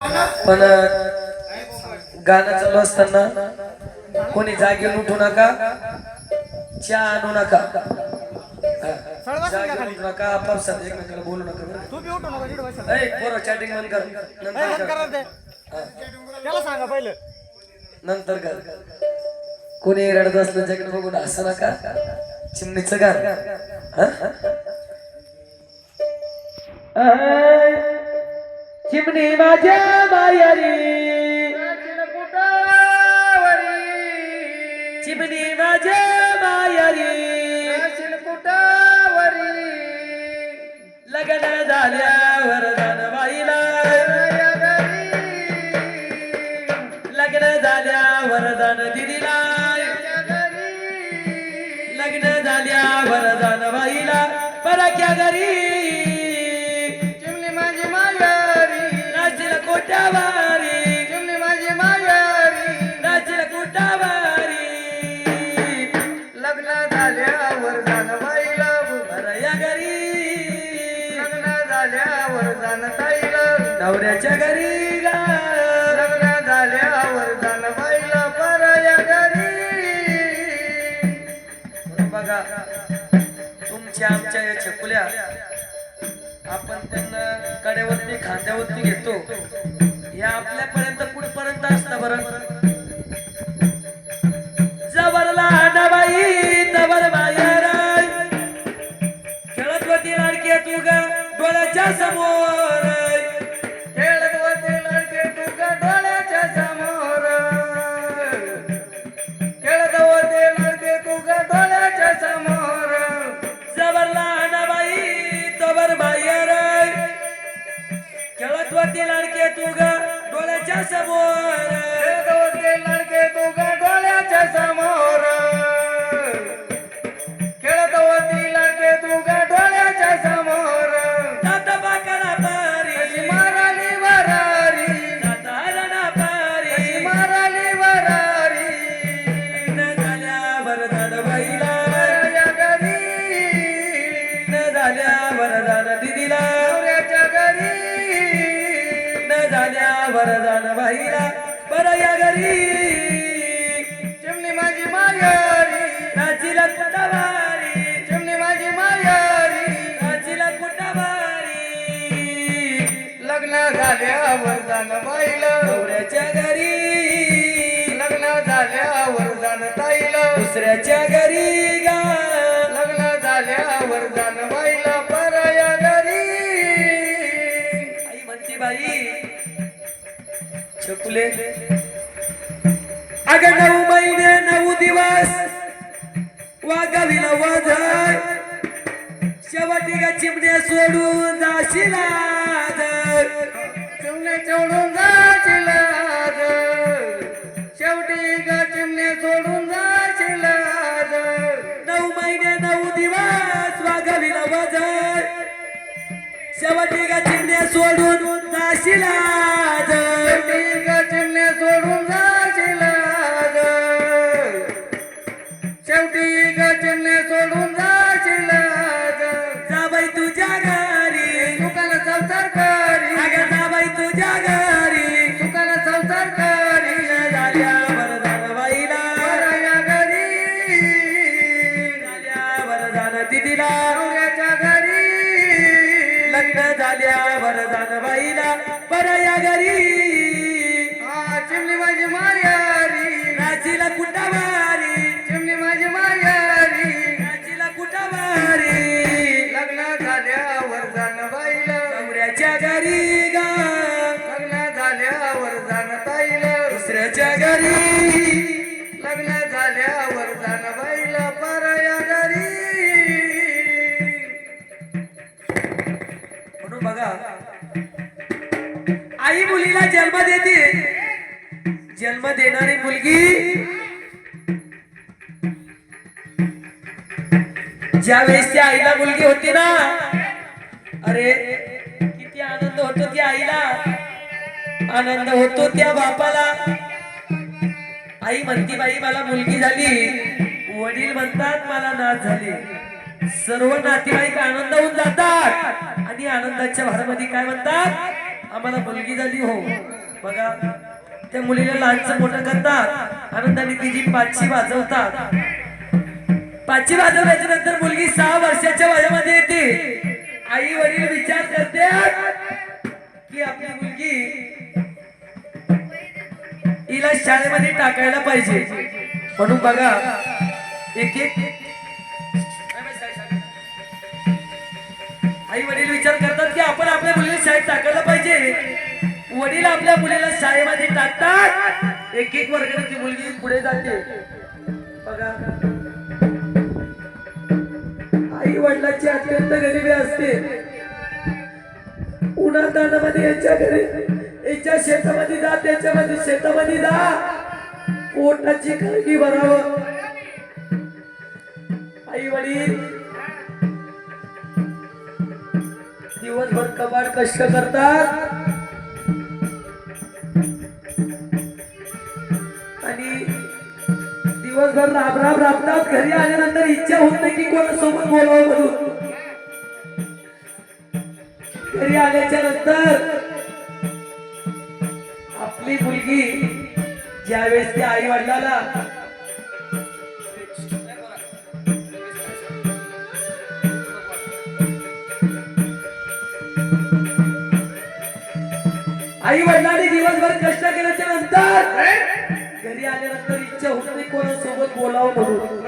पण गाणं चालू असताना कोणी जागेवर उठू नका चहा आणू नका. उठू एकमेकाला बोलू नका पोरं चॅटिंग बंद कर. नंतर कर. करा ते. त्याला सांगा पहिलं. नंतर कर. कोणी रडत असलं जगन बघून असं नका. चिमणीचं गाण. हा? चिमणी माझ्या मायारी. चिमणी माझ्या मायारी. लग्न झाल्यावर धनबाईला लग्न झाल्यावर धन दिदीला लग्न झाल्यावर धनबाईला परक्या घरी नवऱ्याच्या घरी लग्न झाल्यावर जाणबाईला पराया घरी. बघा तुमच्या आमच्या या छकुल्या आपण त्यांना कड्यावरती खांद्यावरती घेतो. या आपल्यापर्यंत कुठपर्यंत असतं बरं? वरदान वाहिला. बरं या घरी. चिमणी माझी मायारी नाचीला कुटावारी चिमणी माझी मायारी नाचीला कुटावारी लग्न झाल्या वरदान वाहिला नवऱ्याच्या घरी. लग्न झाल्या वरदान ताईला दुसऱ्याच्या घरी गा. लग्न झाल्या वरदान वाहिला फुले अगं नऊ महिने नऊ दिवस वागावीला वाजाय. शेवटी ग चिमणे सोडून जाशिला आज. चिमणे सोडून जाशिला शेवटी ग चिमणे सोडून जाशिला नऊ महिने नऊ दिवस वागावीला वाजाय. शेवटी ग चिमणे सोडून जाशिला झाल्यावर जन्म देते. जन्म देणारी मुलगी ज्या वेळेस त्या आईला मुलगी होती ना अरे किती आनंद होतो त्या आईला. आनंद होतो त्या बापाला. आई म्हणती बाई मला मुलगी झाली. वडील म्हणतात मला नाच झाली. सर्व नातेवाईक आनंद होऊन जातात. आणि आनंदाच्या भरामध्ये काय म्हणतात? आम्हाला मुलगी झाली हो. बघा त्या मुलीला लहानचं मोठं करतात आनंदाने तिची पाचशी वाजवतात. पाचशी वाजवल्याच्या नंतर मुलगी सहा वर्षाच्या वयामध्ये येते. आई वडील विचार करते की आपली मुलगी हिला शाळेमध्ये टाकायला पाहिजे. म्हणून बघा एक एक आई वडील विचार करतात की आपण आपल्या मुलीला शाळेत टाकायला पाहिजे. वडील आपल्या मुलीला शाळेमध्ये टाकतात. एक एक वर्गाने ती मुलगी पुढे जाते. बघा. आई वडिलांची अत्यंत गरिबी असते. उन्हातानामध्ये याच्या घरी याच्या शेतामध्ये जा त्याच्यामध्ये शेतामध्ये जा. पोटाची काळजी भरावं. आई वडील दिवसभर कबाड कष्ट करतात. आणि दिवसभर राब राब राबतात. घरी आल्यानंतर इच्छा होत नाही की कोणासोबत बोलावं म्हणून. घरी आल्याच्यानंतर आपली मुलगी ज्यावेळेस त्या आई वडिलाला आई वडिलांनी दिवसभर कष्ट केल्याच्यानंतर घरी आल्यानंतर इच्छा होत नाही कोणासोबत बोलावं म्हणून.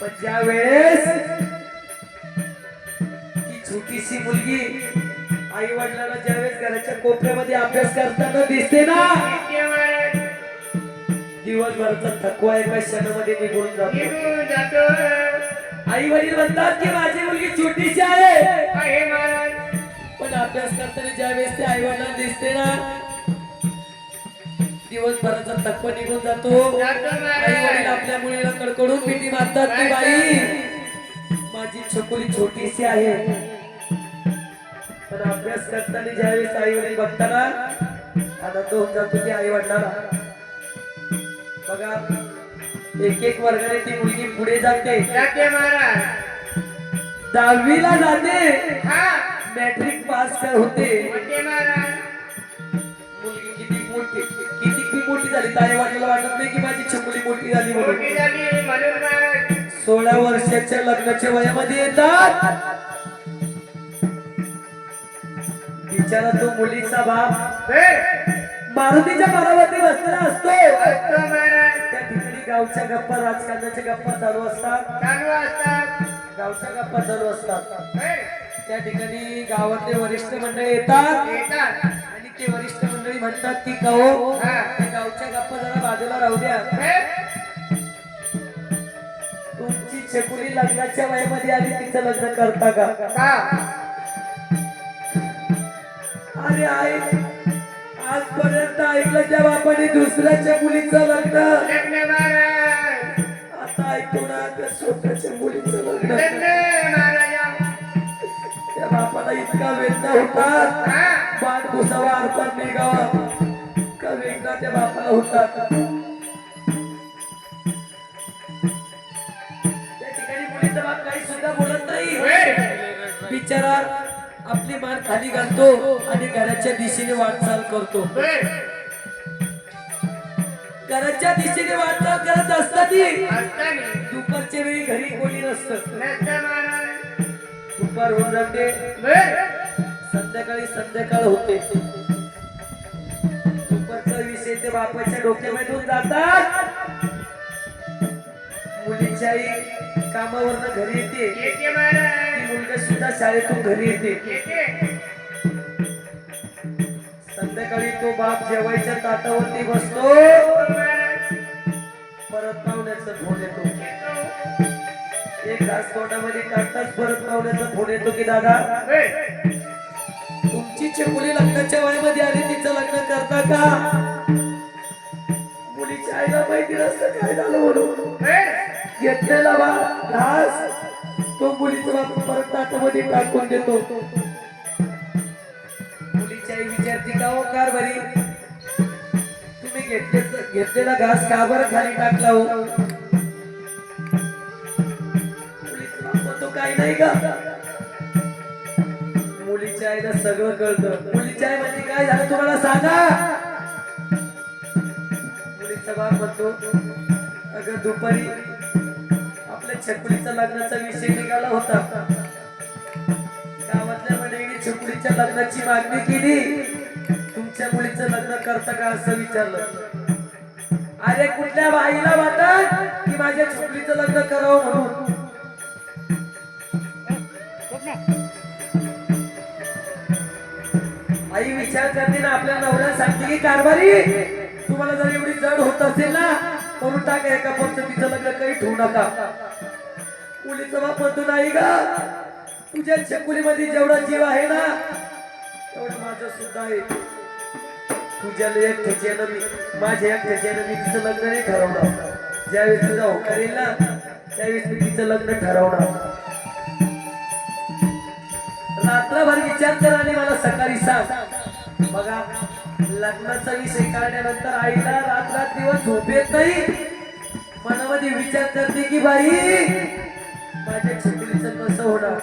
पण ज्या वेळेस ती छोटीशी मुलगी आई वडिलांना ज्यावेळेस घराच्या कोपऱ्यामध्ये अभ्यास करताना दिसते ना दिवसभराचा थकवा एका क्षणामध्ये निघून जातो. आई वडील म्हणतात की माझी मुलगी छोटीशी आहे. पण अभ्यास करताना ज्यावेळेस ते आई वडिलांना दिसते ना दिवसभराचा थकवा निघून जातो. आई वडील आपल्या मुलीला कडकडून मिठी मारतात की बाई. माझी छोकुली छोटीशी आहे. पण अभ्यास करताना ज्यावेळेस आई वडील बघताना आनंद होऊन जातो की आई वडिलाला बघा एक एक वर्गाने ती मुलगी पुढे जाते. दहावीला जाते. कर होते. मुलगी किती मोठी किती मोठी झाली? वडिलाला वाटत नाही की माझी छोकुली मोठी झाली म्हणून. सोळा वर्षाच्या लग्नाच्या वयामध्ये येतात. बिचारा तो मुलीचा बाप मारुतीच्या मारावरती बसलेला असतो. त्या ठिकाणी गावच्या गप्पा राजकारणाच्या गप्पा चालू असतात. गावच्या गप्पा चालू असतात. त्या ठिकाणी गावातले वरिष्ठ मंडळी येतात. आणि ते वरिष्ठ मंडळी म्हणतात की कहो त्या गावच्या गप्पा जरा बाजूला राहू द्या. तुमची छकुली लग्नाच्या वयामध्ये आली तिचं लग्न करता का? अरे आई आजपर्यंत ऐकलं त्या बापाने दुसऱ्याच्या मुलीचं लग्न. आता ऐकतो ना त्या स्वतःच्या मुलीचं लग्न वेदना होतात. पाठ घुसावा अर्थात निघावा का वेदना त्या बापाला होतात. त्या ठिकाणी मुलीचा बाप काही सुद्धा बोलत नाही. बिचारा आपली मान खाली घालतो आणि घराच्या दिशेने वाटचाल करतो. घराच्या दिशेने वाटचाल करत असताना. दुपारच्या वेळी घरी कोणी नसतं. दुपार होऊन जाते. संध्याकाळी संध्याकाळ होते. दुपारचा विषय ते बापाच्या डोक्यामध्ये जातात. मुलीची आई कामावरनं घरी येते. मुलगा सुद्धा शाळेतून घरी येते. संध्याकाळी तो बाप जेवायच्या ताटावरती बसतो. परत पाहुण्याचा फोन येतो. एक घास तोंडामध्ये टाकताच परत पाहुण्याचा फोन येतो की दादा तुमची मुली लग्नाच्या वयामध्ये आली तिचं लग्न करता का? मुलीच्या आईला माहिती नसतं काय झालं म्हणून. घेतलेला बा घास तो मुलीचा बाप परत ताटामध्ये टाकून देतो. मुलीची आई विचारती का हो कार बरी तुम्ही घेतले घेतलेला घास का बरं खाली टाकला हो? नाही का मुलीच्या आईला सगळं कळतं. मुलीच्या आई म्हणजे काय झालं तुम्हाला सांगा? मुलीचा बाप म्हणतो अगं दुपारी आपल्या छकुलीचा लग्नाचा विषय निघाला होता. गावातल्या मंडळीने छकुलीच्या लग्नाची मागणी केली. तुमच्या मुलीचं लग्न करता का असं विचारलं? अरे कुठल्या बाईला वाटत की माझ्या छकुलीचं लग्न करावं म्हणून? आई विचार करते ना आपल्या नवऱ्याला सांगते की कारभारी तुम्हाला जर एवढी जड होत असेल ना करून टाका एका पद्धतीचं लग्न काही ठेवू नका. मुलीचा बाप म्हणतो नाही का तुझ्या चकुलीमध्ये जेवढा जीव आहे ना तेवढं माझं सुद्धा आहे. तुझ्या एक ठेच्यानं मी माझ्या एक ठेच्यानं मी तिचं लग्न नाही ठरवणार. ज्यावेळेस तुझा होकार येईल ना त्यावेळेस मी तिचं लग्न ठरवणार. रात्रभर विचार कर आणि मला सकाळी सांग. बघा लग्नाचा विषय काढल्यानंतर आईला रात्रात दिवस झोप येत नाही. मनामध्ये विचार करते की बाई माझ्या छत्रीचं कसं होणार?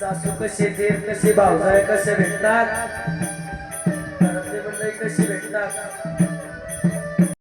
सासू कसे देत कसे भावजाय कसे भेटतात? कसे कशी भेटतात?